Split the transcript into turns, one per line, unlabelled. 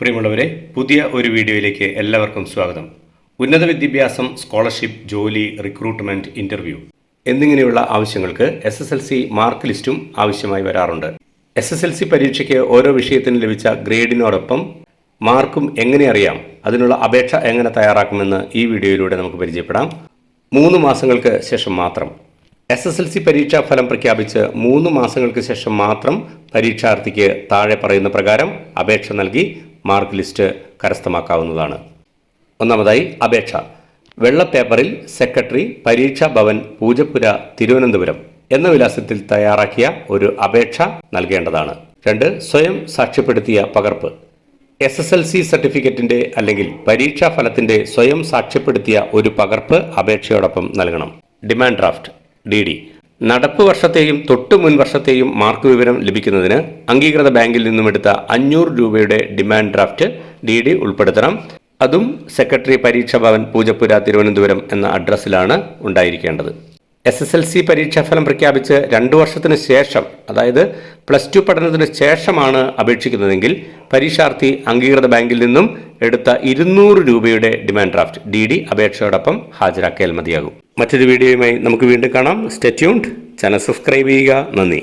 പ്രിയമുള്ളവരെ പുതിയ ഒരു വീഡിയോയിലേക്ക് എല്ലാവർക്കും സ്വാഗതം. ഉന്നത വിദ്യാഭ്യാസം സ്കോളർഷിപ്പ് ജോലി റിക്രൂട്ട്മെന്റ് ഇന്റർവ്യൂ എന്നിങ്ങനെയുള്ള ആവശ്യങ്ങൾക്ക് S S L C mark ലിസ്റ്റും ആവശ്യമായി വരാറുണ്ട്. എസ് എസ് എൽ സി പരീക്ഷയ്ക്ക് ഓരോ വിഷയത്തിന് ലഭിച്ച ഗ്രേഡിനോടൊപ്പം മാർക്കും എങ്ങനെ അറിയാം അതിനുള്ള അപേക്ഷ എങ്ങനെ തയ്യാറാക്കുമെന്ന് ഈ വീഡിയോയിലൂടെ നമുക്ക് പരിചയപ്പെടാം. മൂന്ന് മാസങ്ങൾക്ക് ശേഷം മാത്രം. എസ് എസ് എൽ സി പരീക്ഷാ ഫലം പ്രഖ്യാപിച്ച് മൂന്ന് മാസങ്ങൾക്ക് ശേഷം മാത്രം പരീക്ഷാർത്ഥിക്ക് താഴെ പറയുന്ന പ്രകാരം അപേക്ഷ നൽകി മാർക്ക് ലിസ്റ്റ് കരസ്ഥമാക്കാവുന്നതാണ്. ഒന്നാമതായി അപേക്ഷ. വെള്ള പേപ്പറിൽ സെക്രട്ടറി പരീക്ഷാ ഭവൻ പൂജപ്പുര തിരുവനന്തപുരം എന്ന വിലാസത്തിൽ തയ്യാറാക്കിയ ഒരു അപേക്ഷ നൽകേണ്ടതാണ്. രണ്ട് സ്വയം സാക്ഷ്യപ്പെടുത്തിയ പകർപ്പ്. എസ് എസ് എൽ സി സർട്ടിഫിക്കറ്റിന്റെ അല്ലെങ്കിൽ പരീക്ഷാ ഫലത്തിന്റെ സ്വയം സാക്ഷ്യപ്പെടുത്തിയ ഒരു പകർപ്പ് അപേക്ഷയോടൊപ്പം നൽകണം. Demand draft D D. നടപ്പ് വർഷത്തെയും തൊട്ടു മുൻ വർഷത്തെയും മാർക്ക് വിവരം ലഭിക്കുന്നതിന് അംഗീകൃത ബാങ്കിൽ നിന്നും എടുത്ത അഞ്ഞൂറ് രൂപയുടെ ഡിമാൻഡ് ഡ്രാഫ്റ്റ് ഡി ഡി ഉൾപ്പെടുത്തണം. അതും സെക്രട്ടറി പരീക്ഷാ ഭവൻ പൂജപ്പുര തിരുവനന്തപുരം എന്ന അഡ്രസ്സിലാണ് ഉണ്ടായിരിക്കേണ്ടത്. എസ് എസ് എൽ സി പരീക്ഷാഫലം പ്രഖ്യാപിച്ച് രണ്ടു വർഷത്തിന് ശേഷം അതായത് പ്ലസ് ടു പഠനത്തിന് ശേഷമാണ് അപേക്ഷിക്കുന്നതെങ്കിൽ പരീക്ഷാർത്ഥി അംഗീകൃത ബാങ്കിൽ നിന്നും എടുത്ത ഇരുന്നൂറ് രൂപയുടെ ഡിമാൻഡ് ഡ്രാഫ്റ്റ് ഡി ഡി അപേക്ഷയോടൊപ്പം ഹാജരാക്കിയാൽ മതിയാകും. മറ്റൊരു വീഡിയോയുമായി നമുക്ക് വീണ്ടും കാണാം. സ്റ്റെറ്റ്യൂൺഡ് ചാനൽ സബ്സ്ക്രൈബ് ചെയ്യുക. നന്ദി.